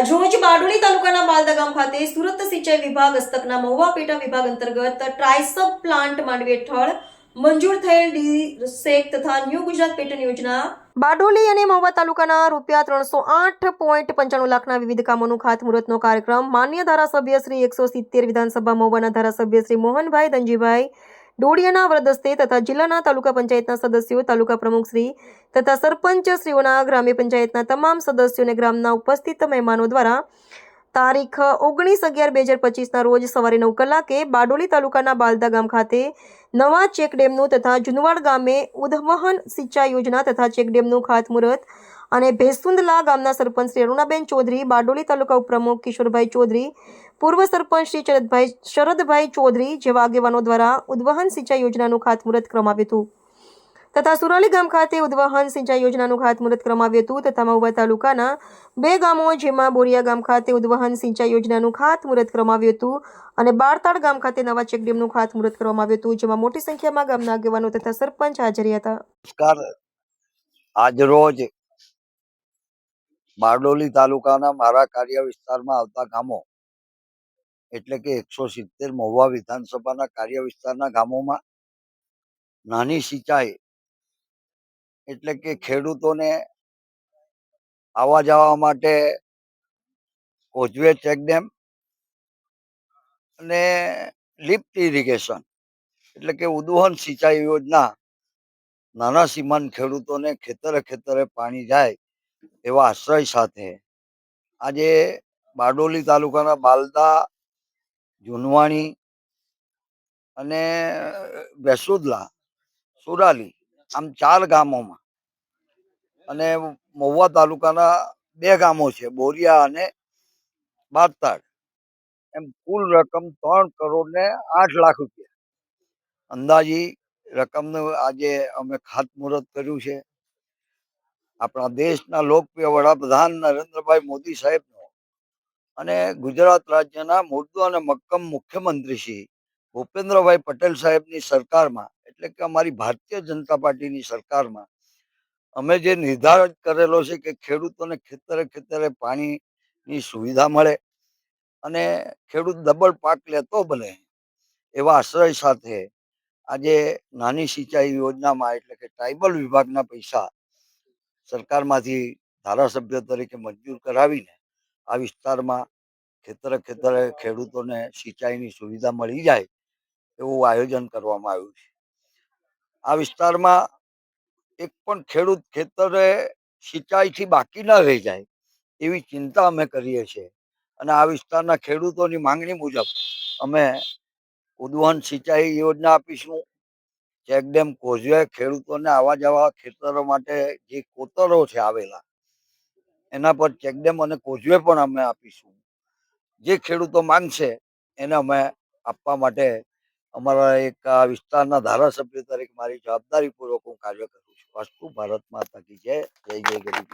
આજરોજ બારડોલી તાલુકાના માલદા ગામ ખાતે સુરત સિંચાઈ વિભાગ હસ્તકના મહુવા પેટા વિભાગ અંતર્ગત ટ્રાયસબ પ્લાન્ટ માંડવી હેઠળ મંજૂર થયેલ ડીસેક તથા ન્યૂ ગુજરાત પેટર્ન યોજના બારડોલી અને મહુવા તાલુકાના રૂપિયા ત્રણસો આઠ પોઈન્ટ પંચાણું લાખના વિવિધ કામોનું ખાતમુહૂર્તનો કાર્યક્રમ માન્ય ધારાસભ્ય શ્રી એકસો સિત્તેર વિધાનસભા મહુવાના ધારાસભ્ય શ્રી મોહનભાઈ ધનજીભાઈ ડોડિયાના વરદસ્તે તથા જિલ્લાના તાલુકા પંચાયતના સદસ્યો, તાલુકા પ્રમુખશ્રી તથા સરપંચ શ્રીઓના ગ્રામ્ય પંચાયતના તમામ સદસ્યોને ગ્રામના ઉપસ્થિત મહેમાનો દ્વારા તારીખ ઓગણીસ અગિયાર બે હજાર પચીસના રોજ સવારે નવ કલાકે બારડોલી તાલુકાના બાલદા ગામ ખાતે નવા ચેકડેમનું તથા જુનવાડ ગામે ઉદવહન સિંચાઈ યોજના તથા ચેકડેમનું ખાતમુહૂર્ત અને ભેસુંદલા ગામના સરપંચ શ્રી અરુણાબેન ચૌધરી, બારડોલી તાલુકા ઉપપ્રમુખ કિશોરભાઈ ચૌધરી, પૂર્વ સરપંચ શ્રી શરદભાઈ શરદભાઈ ચૌધરી જેવા આગેવાનો દ્વારા ઉદ્વહન સિંચાઈ યોજનાનું ખાતમુહૂર્ત કરવામાં હતું. તથા સુરાલી ગામ ખાતે ઉદ્વહન સિંચાઈ યોજનાનું ખાતમુહૂર્ત કરવામાં હતું. તથા મહુવા તાલુકાના બે ગામો જેમાં બોરિયા ગામ ખાતે ઉદ્વહન સિંચાઈ યોજનાનું ખાતમુહૂર્ત કરવામાં આવ્યું હતું અને બારતાડ ગામ ખાતે નવા ચેકડેમનું ખાતમુહૂર્ત કરવામાં આવ્યું હતું, જેમાં મોટી સંખ્યામાં ગામના આગેવાનો તથા સરપંચ હાજર હતા. આજરોજ બારડોલી તાલુકાના મારા કાર્ય વિસ્તારમાં આવતા ગામો એટલે કે એકસો સિત્તેર મહુવા વિધાનસભાના કાર્ય વિસ્તારના ગામોમાં નાની સિંચાઈ એટલે કે ખેડૂતોને આવવા જવા માટે કોઝવે ચેકડેમ અને લિફ્ટ ઇરિગેશન એટલે કે ઉદવહન સિંચાઈ યોજના નાના સીમાંત ખેડૂતોને ખેતરે ખેતરે પાણી જાય એવા આશ્રય સાથે. આજે બારડોલી તાલુકાના બાલદા, જુનવાણી અને વેસુદલા, સુરાલી આમ ચાર ગામોમાં. અને મહુવા તાલુકાના બે ગામો છે, બોરિયા અને બારતાડ. એમ કુલ રકમ ત્રણ કરોડ ને આઠ લાખ રૂપિયા. અંદાજી રકમનું આજે અમે ખાતમુહૂર્ત કર્યું છે. આપણા દેશના લોકપ્રિય વડાપ્રધાન નરેન્દ્રભાઈ મોદી સાહેબનો. અને ગુજરાત રાજ્યના મુર્દુ અને મક્કમ મુખ્યમંત્રી શ્રી ભૂપેન્દ્રભાઈ પટેલ સાહેબની સરકારમાં, એટલે કે અમારી ભારતીય જનતા પાર્ટીની સરકારમાં, અમે જે નિર્ધાર કરેલો છે કે ખેડૂતોને ખેતરે ખેતરે પાણીની સુવિધા મળે અને ખેડૂત ડબલ પાક લેતો બને એવા આશ્રય સાથે આજે નાની સિંચાઈ યોજનામાં, એટલે કે ટ્રાઇબલ વિભાગના પૈસા સરકારમાંથી ધારાસભ્ય તરીકે મંજૂર કરાવીને આ વિસ્તારમાં ખેતરે ખેતરે ખેડૂતોને સિંચાઈની સુવિધા મળી જાય એવું આયોજન કરવામાં આવ્યું છે. આ વિસ્તારમાં એક પણ ખેડૂત ખેતરે સિંચાઈથી બાકી ન રહી જાય એવી ચિંતા અમે કરીએ છીએ અને આ વિસ્તારના ખેડૂતોની માંગણી મુજબ અમે ઉદ્વહન સિંચાઈ યોજના આપીશું ચેકડેમ કોઝવે ખેડૂતોને આવા જવા ખેતરો માટે જે કોતરો છે આવેલા, એના પર ચેકડેમ અને કોઝવે પણ અમે આપીશું. જે ખેડૂતો માંગશે એને અમે આપવા માટે અમારા એક વિસ્તારના ધારાસભ્ય તરીકે મારી જવાબદારીપૂર્વક હું કાર્ય કરું છું. વસ્તુ ભારત માતા કી જય. જય જય ગરીબ